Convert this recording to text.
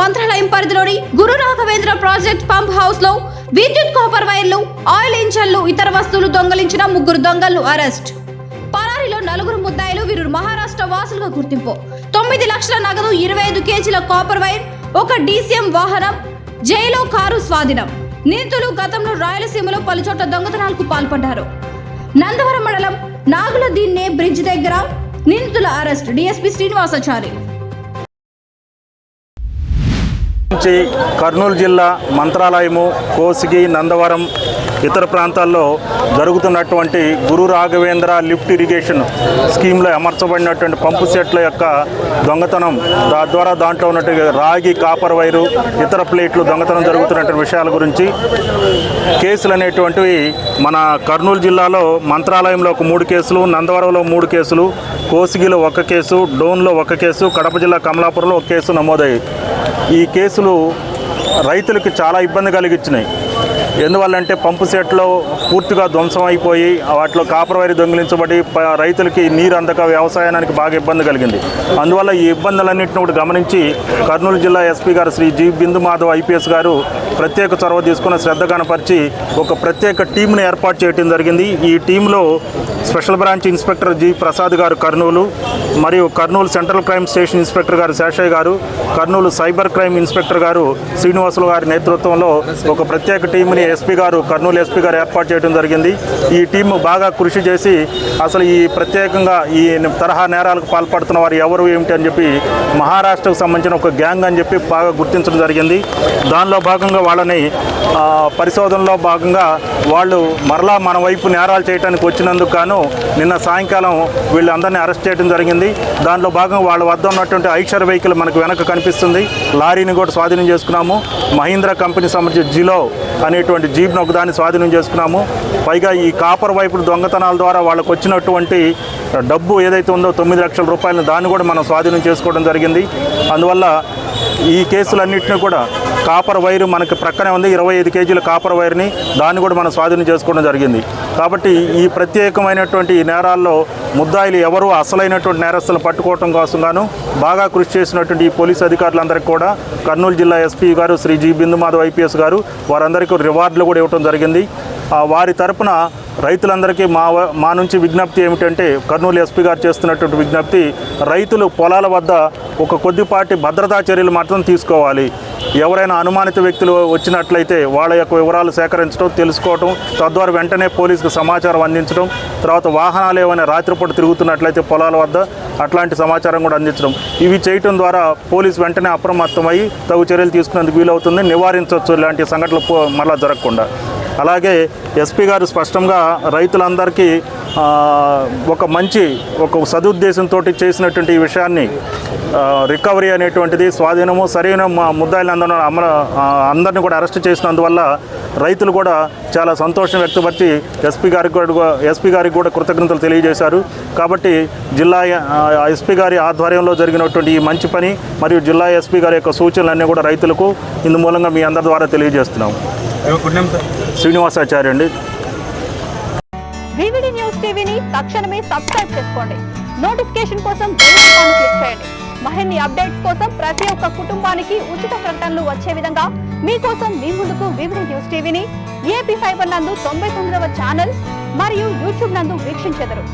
మంత్రాలయం పరిధిలోని Guru Raghavendra project pump హౌస్లో విద్యుత్ కాపర్ వైర్లు ఆయిల్ ఇంజన్లు ఇతర వస్తువులు దొంగలించిన ముగ్గురు దొంగలు అరెస్ట్. పరారీలో నలుగురు ముద్దాయిలు వీరు మహారాష్ట్ర వాసులుగా గుర్తింపు. తొమ్మిది లక్షల నగదు ఇరవై ఐదు కేజీల కాపర్ వైర్ ఒక డీసీఎం వాహనం జైలో కారు స్వాధీనం. నిందితులు గతంలో రాయలసీమలో పలుచోట్ల దొంగతనాలకు పాల్పడ్డారు. నందవరం మండలం నాగుల దీన్నే బ్రిడ్జ్ దగ్గర నిందితుల అరెస్ట్. డిఎస్పీ శ్రీనివాసాచారి. నుంచి కర్నూలు జిల్లా మంత్రాలయము కోసిగి నందవరం ఇతర ప్రాంతాల్లో జరుగుతున్నటువంటి గురు రాఘవేంద్ర లిఫ్ట్ ఇరిగేషన్ స్కీమ్లో అమర్చబడినటువంటి పంపు సెట్ల యొక్క దొంగతనం తద్వారా దాంట్లో ఉన్నటువంటి రాగి కాపర్ వైరు ఇతర ప్లేట్లు దొంగతనం జరుగుతున్నటువంటి విషయాల గురించి కేసులు అనేటువంటివి మన కర్నూలు జిల్లాలో మంత్రాలయంలో ఒక మూడు కేసులు నందవరంలో మూడు కేసులు కోసిగిలో ఒక కేసు డోన్లో ఒక కేసు కడప జిల్లా కమలాపురంలో ఒక కేసు నమోదయ్యాయి. ఈ కేసు కేసులు రైతులకు చాలా ఇబ్బంది కలిగించినాయి. ఎందువల్లంటే పంపు సెట్లో పూర్తిగా ధ్వంసం అయిపోయి వాటిలో కాపర్ వైరు దొంగిలించబడి రైతులకి నీరు అందక వ్యవసాయానికి బాగా ఇబ్బంది కలిగింది. అందువల్ల ఈ ఇబ్బందులన్నింటిని కూడా గమనించి కర్నూలు జిల్లా ఎస్పీ గారు శ్రీ జీ బిందు మాధవ్ ఐపీఎస్ గారు ప్రత్యేక చొరవ తీసుకుని శ్రద్ధ కనపరిచి ఒక ప్రత్యేక టీంను ఏర్పాటు చేయడం జరిగింది. ఈ టీంలో special branch inspector G Prasad గారు కర్నూలు మరియు Kurnool central crime station inspector గారు శేషయ్య గారు కర్నూలు సైబర్ క్రైమ్ ఇన్స్పెక్టర్ గారు శ్రీనివాసులు గారి నేతృత్వంలో ఒక ప్రత్యేక టీంని ఎస్పీ గారు కర్నూలు ఎస్పీ గారు ఏర్పాటు చేయడం జరిగింది. ఈ టీం బాగా కృషి చేసి అసలు ఈ ప్రత్యేకంగా ఈ తరహా నేరాలకు పాల్పడుతున్న వారు ఎవరు ఏమిటి అని చెప్పి మహారాష్ట్రకు సంబంధించిన ఒక గ్యాంగ్ అని చెప్పి బాగా గుర్తించడం జరిగింది. దానిలో భాగంగా వాళ్ళని పరిశోధనలో భాగంగా వాళ్ళు మరలా మన వైపు నేరాలు చేయడానికి వచ్చినందుకు గాను నిన్న సాయంకాలం వీళ్ళందరినీ అరెస్ట్ చేయడం జరిగింది. దాంట్లో భాగంగా వాళ్ళ వద్ద ఉన్నటువంటి ఐక్షర్ వెహికల్ మనకు వెనక కనిపిస్తుంది. లారీని కూడా స్వాధీనం చేసుకున్నాము. మహీంద్రా కంపెనీ సంబంధించిన జిలో అనేటువంటి జీప్ను ఒకదాన్ని స్వాధీనం చేసుకున్నాము. పైగా ఈ కాపర్ వైపు దొంగతనాల ద్వారా వాళ్ళకు వచ్చినటువంటి డబ్బు ఏదైతే ఉందో తొమ్మిది లక్షల రూపాయలను దాన్ని కూడా మనం స్వాధీనం చేసుకోవడం జరిగింది. అందువల్ల ఈ కేసులన్నింటినీ కూడా కాపర్ వైరు మనకి ప్రక్కనే ఉంది. ఇరవై ఐదు కేజీల కాపర్ వైర్ని దాన్ని కూడా మనం స్వాధీనం చేసుకోవడం జరిగింది. కాబట్టి ఈ ప్రత్యేకమైనటువంటి ఈ నేరాల్లో ముద్దాయిలు ఎవరు? అసలైనటువంటి నేరస్తులను పట్టుకోవడం కోసం గాను బాగా కృషి చేసినటువంటి ఈ పోలీస్ అధికారులందరికీ కూడా కర్నూలు జిల్లా ఎస్పీ గారు శ్రీ జి బిందు మాధవ్ ఐపీఎస్ గారు వారందరికీ రివార్డులు కూడా ఇవ్వడం జరిగింది. వారి తరపున రైతులందరికీ మా మా నుంచి విజ్ఞప్తి ఏమిటంటే కర్నూలు ఎస్పీ గారు చేస్తున్నటువంటి విజ్ఞప్తి రైతులు పొలాల వద్ద ఒక కొద్దిపాటి భద్రతా చర్యలు మాత్రం తీసుకోవాలి. ఎవరైనా అనుమానిత వ్యక్తులు వచ్చినట్లయితే వాళ్ళ యొక్క వివరాలు సేకరించడం తెలుసుకోవటం తద్వారా వెంటనే పోలీసుకు సమాచారం అందించడం తర్వాత వాహనాలు ఏమైనా రాత్రిపూట తిరుగుతున్నట్లయితే పొలాల వద్ద అట్లాంటి సమాచారం కూడా అందించడం. ఇవి చేయటం ద్వారా పోలీసు వెంటనే అప్రమత్తమై తగు చర్యలు తీసుకునేందుకు వీలవుతుంది. నివారించవచ్చు. ఇలాంటి సంఘటనలు పో- మళ్ళా జరగకుండా. అలాగే ఎస్పీ గారు స్పష్టంగా రైతులందరికీ ఒక మంచి ఒక సదుద్దేశంతో చేసినటువంటి ఈ విషయాన్ని రికవరీ అనేటువంటిది స్వాధీనము సరైన మా ముద్దాయిలందరూ అమర అందరిని అందరినీ కూడా అరెస్ట్ చేసినందువల్ల రైతులు కూడా చాలా సంతోషం వ్యక్తపరిచి ఎస్పీ గారికి కూడా ఎస్పీ గారికి కూడా కృతజ్ఞతలు తెలియజేశారు. కాబట్టి జిల్లా ఎస్పీ గారి ఆధ్వర్యంలో జరిగినటువంటి ఈ మంచి పని మరియు జిల్లా ఎస్పీ గారి యొక్క సూచనలన్నీ కూడా రైతులకు ఇందు మూలంగా మీ అందరి ద్వారా తెలియజేస్తున్నాం శ్రీనివాసాచార్య అండి వివిడి న్యూస్ టీవీని తక్షణమే సబ్స్క్రైబ్ చేసుకోండి. నోటిఫికేషన్ కోసం బెల్ ఐకాన్ క్లిక్ చేయండి. మరిన్ని అప్డేట్స్ కోసం ప్రతి ఒక్క కుటుంబానికి ఉచిత ప్రకటనలు వచ్చే విధంగా మీకోసం మీ ముందుకు వివిడి న్యూస్ టీవీని ఏపీ ఫైబర్ నందు తొంభై తొమ్మిదవ ఛానల్ మరియు యూట్యూబ్ నందు వీక్షించెదరు.